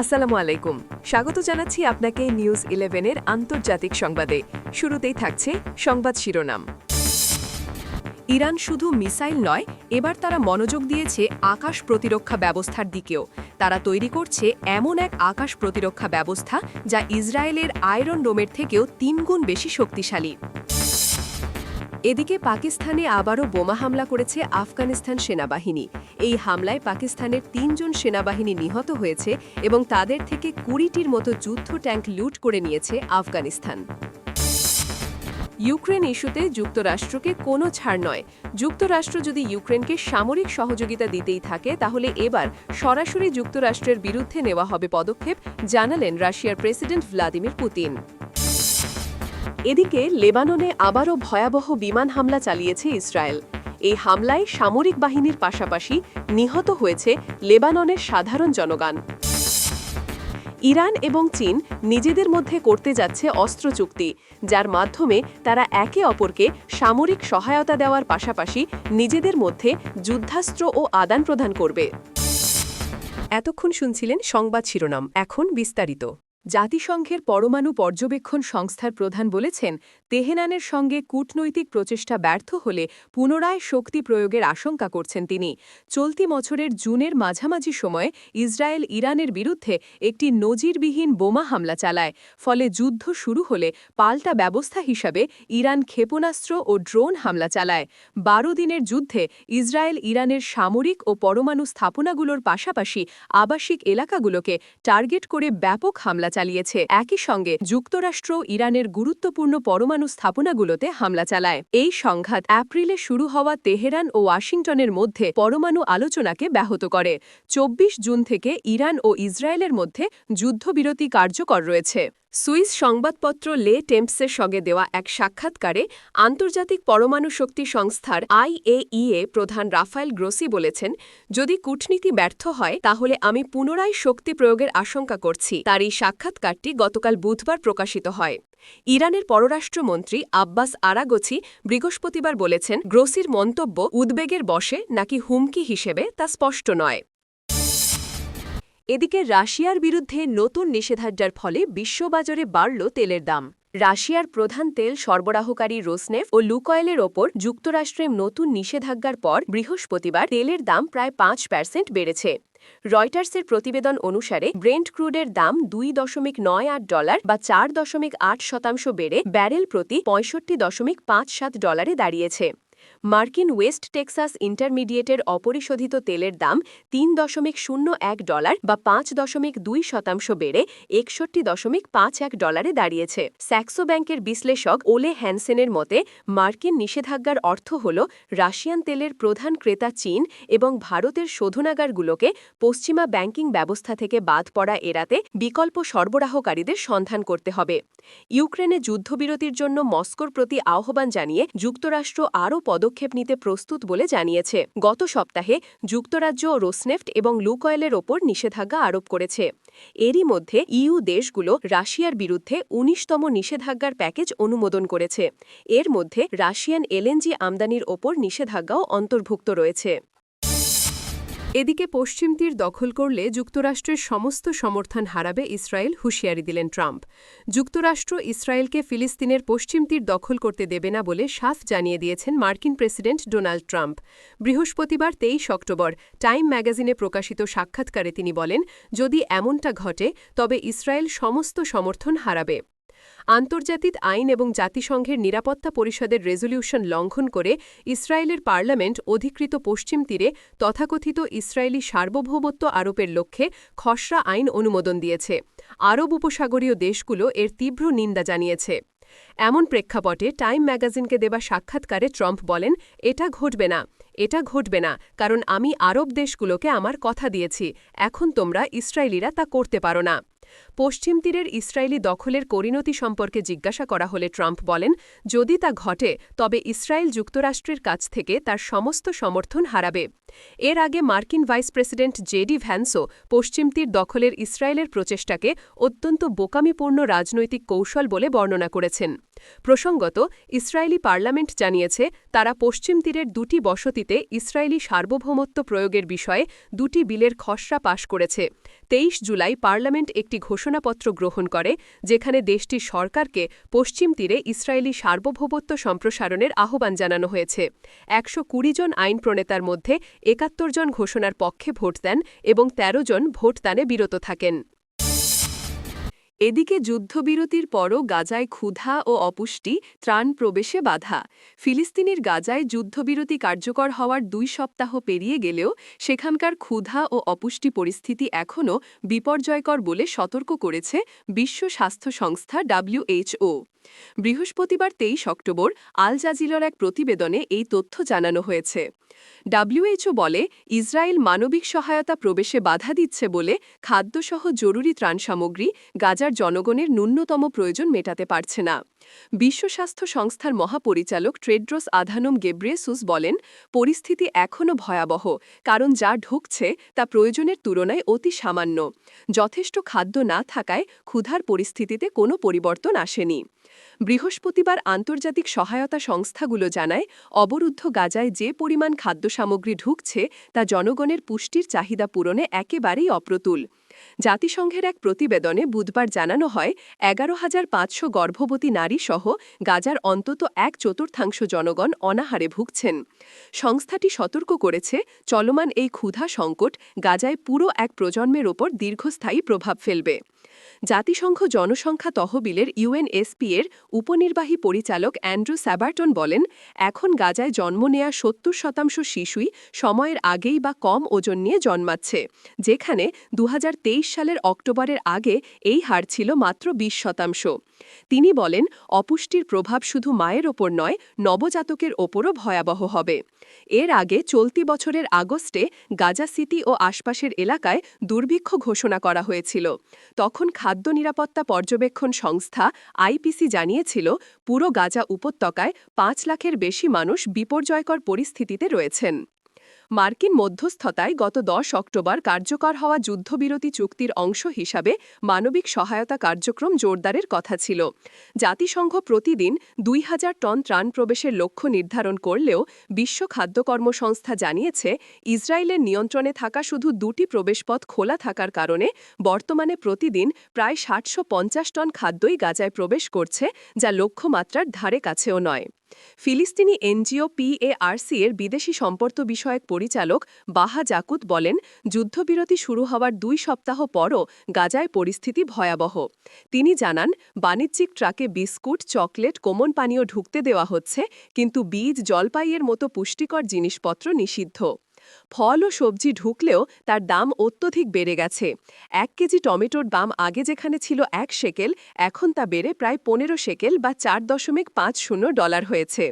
আসসালামু আলাইকুম। স্বাগত জানাচ্ছি আপনাকে নিউজ ইলেভেনের আন্তর্জাতিক সংবাদে। শুরুতেই থাকছে সংবাদ শিরোনাম। ইরান শুধু মিসাইল নয়, এবার তারা মনোযোগ দিয়েছে আকাশ প্রতিরক্ষা ব্যবস্থার দিকেও। তারা তৈরি করছে এমন এক আকাশ প্রতিরক্ষা ব্যবস্থা যা ইসরায়েলের আয়রন ডোমের থেকেও তিনগুণ বেশি শক্তিশালী। এদিকে পাকিস্তানে আবারও বোমা হামলা করেছে আফগানিস্তান সেনাবাহিনী। এই হামলায় পাকিস্তানের তিনজন সেনাবাহিনী নিহত হয়েছে এবং তাদের থেকে কুড়িটির মতো যুদ্ধ ট্যাঙ্ক লুট করে নিয়েছে আফগানিস্তান। ইউক্রেন ইস্যুতে যুক্তরাষ্ট্রকে কোনো ছাড় নয়। যুক্তরাষ্ট্র যদি ইউক্রেনকে সামরিক সহযোগিতা দিতেই থাকে, তাহলে এবার সরাসরি যুক্তরাষ্ট্রের বিরুদ্ধে নেওয়া হবে পদক্ষেপ, জানালেন রাশিয়ার প্রেসিডেন্ট ভ্লাদিমির পুতিন। এদিকে লেবাননে আবারও ভয়াবহ বিমান হামলা চালিয়েছে ইসরায়েল। এই হামলায় সামরিক বাহিনীর পাশাপাশি নিহত হয়েছে লেবাননের সাধারণ জনগণ। ইরান এবং চীন নিজেদের মধ্যে করতে যাচ্ছে অস্ত্র চুক্তি, যার মাধ্যমে তারা একে অপরকে সামরিক সহায়তা দেওয়ার পাশাপাশি নিজেদের মধ্যে যুদ্ধাস্ত্র ও আদান প্রদান করবে। এতক্ষণ শুনছিলেন সংবাদ শিরোনাম, এখন বিস্তারিত। জাতিসংঘের পরমাণু পর্যবেক্ষণ সংস্থার প্রধান বলেছেন তেহেনানের সঙ্গে কূটনৈতিক প্রচেষ্টা ব্যর্থ হলে পুনরায় শক্তি প্রয়োগের আশঙ্কা করছেন তিনি। চলতি বছরের জুনের মাঝামাঝি সময়ে ইসরায়েল ইরানের বিরুদ্ধে একটি নজিরবিহীন বোমা হামলা চালায়, ফলে যুদ্ধ শুরু হলে পাল্টা ব্যবস্থা হিসাবে ইরান ক্ষেপণাস্ত্র ও ড্রোন হামলা চালায়। বারো দিনের যুদ্ধে ইসরায়েল ইরানের সামরিক ও পরমাণু স্থাপনাগুলোর পাশাপাশি আবাসিক এলাকাগুলোকে টার্গেট করে ব্যাপক হামলা চালিয়েছে। একই সঙ্গে যুক্তরাষ্ট্র ইরানের গুরুত্বপূর্ণ পরমাণু স্থাপনাগুলোতে হামলা চালায়। এই সংঘাত এপ্রিলে শুরু হওয়া তেহরান ও ওয়াশিংটনের মধ্যে পরমাণু আলোচনাকে ব্যাহত করে। চব্বিশ জুন থেকে ইরান ও ইসরায়েলের মধ্যে যুদ্ধবিরতি কার্যকর রয়েছে। সুইস সংবাদপত্র লে টেম্পসের সঙ্গে দেওয়া এক সাক্ষাৎকারে আন্তর্জাতিক পরমাণু শক্তি সংস্থার আইএইএ প্রধান রাফায়েল গ্রোসি বলেছেন, যদি কূটনীতি ব্যর্থ হয়, তাহলে আমি পুনরায় শক্তি প্রয়োগের আশঙ্কা করছি। তার এই সাক্ষাৎকারটি গতকাল বুধবার প্রকাশিত হয়। ইরানের পররাষ্ট্রমন্ত্রী আব্বাস আরাগোছি বৃহস্পতিবার বলেছেন, গ্রোসির মন্তব্য উদ্বেগের বসে নাকি হুমকি হিসেবে তা স্পষ্ট নয়। এদিকে রাশিয়ার বিরুদ্ধে নতুন নিষেধাজ্ঞার ফলে বিশ্ববাজারে বাড়ল তেলের দাম। রাশিয়ার প্রধান তেল সরবরাহকারী রোসনেফ ও লুকয়েলের ওপর যুক্তরাষ্ট্রের নতুন নিষেধাজ্ঞার পর বৃহস্পতিবার তেলের দাম প্রায় পাঁচ পার্সেন্ট বেড়েছে। রয়টার্সের প্রতিবেদন অনুসারে ব্রেন্ট ক্রুডের দাম দুই দশমিক নয় আট ডলার বা চার দশমিক আট শতাংশ বেড়ে ব্যারেল প্রতি পঁয়ষট্টি দশমিক পাঁচ সাত ডলারে দাঁড়িয়েছে। মার্কিন ওয়েস্ট টেক্সাস ইন্টারমিডিয়েটের অপরিশোধিত তেলের দাম তিন দশমিক শূন্য এক ডলার বা পাঁচ দশমিক দুই শতাংশ বেড়ে একষট্টি দশমিক পাঁচ এক ডলারে দাঁড়িয়েছে। স্যাক্সো ব্যাংকের বিশ্লেষক ওলে হ্যানসেনের মতে, মার্কিন নিষেধাজ্ঞার অর্থ হল রাশিয়ান তেলের প্রধান ক্রেতা চীন এবং ভারতের শোধনাগারগুলোকে পশ্চিমা ব্যাংকিং ব্যবস্থা থেকে বাদ পড়া এড়াতে বিকল্প সরবরাহকারীদের সন্ধান করতে হবে। ইউক্রেনে যুদ্ধবিরতির জন্য মস্কোর প্রতি আহ্বান জানিয়ে যুক্তরাষ্ট্র আরও পদক্ষেপ নিতে প্রস্তুত বলে জানিয়েছে। গত সপ্তাহে যুক্তরাজ্য রোসনেফট এবং লুকয়েলের ওপর নিষেধাজ্ঞা আরোপ করেছে। এরই মধ্যে ইউ দেশগুলো রাশিয়ার বিরুদ্ধে উনিশতম নিষেধাজ্ঞার প্যাকেজ অনুমোদন করেছে। এর মধ্যে রাশিয়ান এলএনজি আমদানির ওপর নিষেধাজ্ঞাও অন্তর্ভুক্ত রয়েছে। এদিকে পশ্চিম তীর দখল করলে যুক্তরাষ্ট্রের সমস্ত সমর্থন হারাবে ইসরায়েল, হুঁশিয়ারি দিলেন ট্রাম্প। যুক্তরাষ্ট্র ইসরায়েলকে ফিলিস্তিনের পশ্চিম তীর দখল করতে দেবে না বলে সাফ জানিয়ে দিয়েছেন মার্কিন প্রেসিডেন্ট ডোনাল্ড ট্রাম্প। বৃহস্পতিবার তেইশ অক্টোবর টাইম ম্যাগাজিনে প্রকাশিত সাক্ষাৎকারে তিনি বলেন, যদি এমনটা ঘটে, তবে ইসরায়েল সমস্ত সমর্থন হারাবে। আন্তর্জাতিক আইন এবং জাতিসংঘের নিরাপত্তা পরিষদের রেজলিউশন লঙ্ঘন করে ইসরায়েলের পার্লামেন্ট অধিকৃত পশ্চিম তীরে তথাকথিত ইসরায়েলি সার্বভৌমত্ব আরোপের লক্ষ্যে খসড়া আইন অনুমোদন দিয়েছে। আরব উপসাগরীয় দেশগুলো এর তীব্র নিন্দা জানিয়েছে। এমন প্রেক্ষাপটে টাইম ম্যাগাজিনকে দেওয়া সাক্ষাৎকারে ট্রাম্প বলেন, এটা ঘটবে না, এটা ঘটবে না, কারণ আমি আরব দেশগুলোকে আমার কথা দিয়েছি, এখন তোমরা ইসরায়েলিরা তা করতে পারো না। পশ্চিম তীরের ইসরায়েলি দখলের পরিণতি সম্পর্কে জিজ্ঞাসা করা হলে ট্রাম্প বলেন, যদি তা ঘটে, তবে ইসরায়েল যুক্তরাষ্ট্রের কাছ থেকে তার সমস্ত সমর্থন হারাবে। এর আগে মার্কিন ভাইস প্রেসিডেন্ট জেডি ভ্যান্সও পশ্চিম তীর দখলের ইসরায়েলের প্রচেষ্টাকে অত্যন্ত বোকামিপূর্ণ রাজনৈতিক কৌশল বলে বর্ণনা করেছেন। প্রসঙ্গত, ইসরায়েলি পার্লামেন্ট জানিয়েছে, তারা পশ্চিম তীরের দুটি বসতিতে ইসরায়েলি সার্বভৌমত্ব প্রয়োগের বিষয়ে দুটি বিলের খসড়া পাশ করেছে। তেইশ জুলাই পার্লামেন্ট একটি ঘোষণাপত্র গ্রহণ করে, যেখানে দেশটির সরকারকে পশ্চিম তীরে ইসরায়েলি সার্বভৌমত্ব সম্প্রসারণের আহ্বান জানানো হয়েছে। একশো কুড়ি জন আইন প্রণেতার মধ্যে একাত্তর জন ঘোষণার পক্ষে ভোট দেন এবং ১৩ জন ভোটদানে বিরত থাকেন। এদিকে যুদ্ধবিরতির পরও গাজায় ক্ষুধা ও অপুষ্টি, ত্রাণ প্রবেশে বাধা। ফিলিস্তিনির গাজায় যুদ্ধবিরতি কার্যকর হওয়ার দুই সপ্তাহ পেরিয়ে গেলেও সেখানকার ক্ষুধা ও অপুষ্টি পরিস্থিতি এখনও বিপর্যয়কর বলে সতর্ক করেছে বিশ্ব স্বাস্থ্য সংস্থা ডাব্লিউএইচও বৃহস্পতিবার তেইশ অক্টোবর আল জাজিলার এক প্রতিবেদনে এই তথ্য জানানো হয়েছে। ডাব্লিউএইচও বলে, ইসরায়েল মানবিক সহায়তা প্রবেশে বাধা দিচ্ছে বলে খাদ্যসহ জরুরি ত্রাণ সামগ্রী গাজার জনগণের ন্যূনতম প্রয়োজন মেটাতে পারছে না। বিশ্ব স্বাস্থ্য সংস্থার মহাপরিচালক ট্রেড্রোস আধানম গেব্রিয়েসুস বলেন, পরিস্থিতি এখনও ভয়াবহ, কারণ যা ঢুকছে তা প্রয়োজনের তুলনায় অতি সামান্য। যথেষ্ট খাদ্য না থাকায় ক্ষুধার পরিস্থিতিতে কোনো পরিবর্তন আসেনি। বৃহস্পতিবার আন্তর্জাতিক সহায়তা সংস্থাগুলো জানায়, অবরুদ্ধ গাজায় যে পরিমাণ খাদ্য সামগ্রী ঢুকছে তা জনগণের পুষ্টির চাহিদা পূরণে একেবারেই অপ্রতুল। জাতিসংঘের এক প্রতিবেদনে বুধবার জানানো হয়, এগারো হাজার পাঁচশো গর্ভবতী নারী সহ গাজার অন্তত এক চতুর্থাংশ জনগণ অনাহারে ভুগছেন। সংস্থাটি সতর্ক করেছে, চলমান এই ক্ষুধা সংকট গাজায় পুরো এক প্রজন্মের ওপর দীর্ঘস্থায়ী প্রভাব ফেলবে। জাতিসংঘ জনসংখ্যা তহবিলের ইউএনএসপি এর উপনির্বাহী পরিচালক অ্যান্ড্রু স্যাবার্টন বলেন, এখন গাজায় জন্ম নেয়া সত্তর শতাংশ শিশুই সময়ের আগেই বা কম ওজন নিয়ে জন্মাচ্ছে, যেখানে দু হাজার তেইশ সালের অক্টোবরের আগে এই হার ছিল মাত্র ২০ শতাংশ। তিনি বলেন, অপুষ্টির প্রভাব শুধু মায়ের ওপর নয়, নবজাতকের ওপরও ভয়াবহ হবে। এর আগে চলতি বছরের আগস্টে গাজা সিটি ও আশপাশের এলাকায় দুর্ভিক্ষ ঘোষণা করা হয়েছিল। তখন খাদ্য নিরাপত্তা পর্যবেক্ষণ সংস্থা আইপিসি জানিয়েছিল, পুরো গাজা উপত্যকায় পাঁচ লাখের বেশি মানুষ বিপর্যয়কর পরিস্থিতিতে রয়েছেন। মার্কিন মধ্যস্থতায় গত দশ অক্টোবর কার্যকর হওয়া যুদ্ধবিরতি চুক্তির অংশ হিসাবে মানবিক সহায়তা কার্যক্রম জোরদারের কথা ছিল। জাতিসংঘ প্রতিদিন দুই হাজার টন ত্রাণ প্রবেশের লক্ষ্য নির্ধারণ করলেও বিশ্ব খাদ্য কর্মসংস্থা জানিয়েছে, ইসরায়েলের নিয়ন্ত্রণে থাকা শুধু দুটি প্রবেশপথ খোলা থাকার কারণে বর্তমানে প্রতিদিন প্রায় ষাটশো টন খাদ্যই গাজায় প্রবেশ করছে, যা লক্ষ্যমাত্রার ধারে কাছেও নয়। ফিলিস্তিনি এনজিও পিএআরসি এর বিদেশি সম্পর্ক বিষয়ক পরিচালক বাহা জাকুত বলেন, যুদ্ধবিরতি শুরু হওয়ার দুই সপ্তাহ পরও গাজায় পরিস্থিতি ভয়াবহ। তিনি জানান, বাণিজ্যিক ট্রাকে বিস্কুট, চকলেট, কোমন পানীয় ঢুকতে দেওয়া হচ্ছে, কিন্তু বীজ, জলপাইয়ের মতো পুষ্টিকর জিনিসপত্র নিষিদ্ধ। ফল ও সবজি ঢুকলেও তার দাম অত্যধিক বেড়ে গেছে। এক কেজি টমেটোর দাম আগে যেখানে ছিল এক সেকেল, এখন তা বেড়ে প্রায় পনেরো সেকেল বা চার দশমিক পাঁচ শূন্য ডলার হয়েছে।